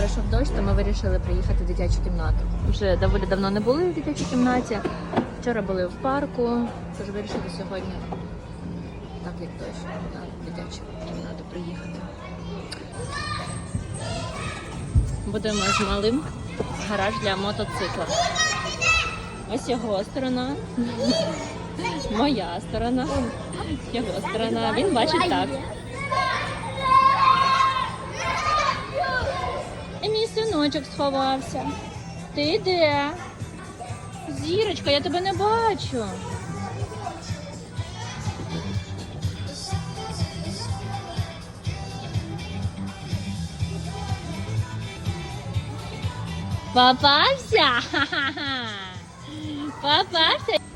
пройшов дощ, то ми вирішили приїхати в дитячу кімнату. Вже доволі давно не були в дитячій кімнаті. Вчора були в парку, тож вирішили сьогодні, так як дощ, на дитячу кімнату приїхати. Будемо з малим гараж для мотоцикла. Ось його сторона. Моя сторона. Його сторона. Він бачить так. І мій синочок сховався. Ти де? Зірочка, я тебе не бачу. Попався? Ха-ха-ха. Попався?